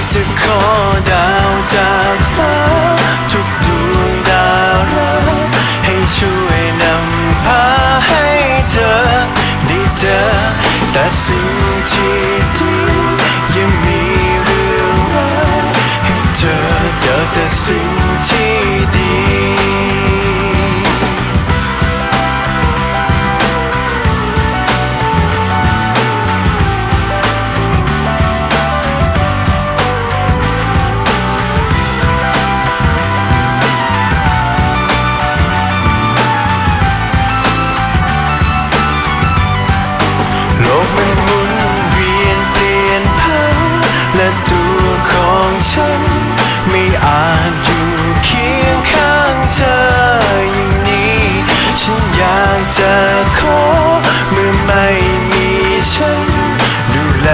ากจะขอดาวจากฟ้า ทุกดวงดาวรักให้ช่วยนำพาให้เธอได้เจอแต่สิ่งที่ดี ไม่มีฉัน ดูแล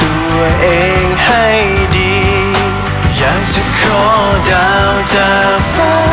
ตัวเองให้ดี อยากจะขอดาวจากฟ้า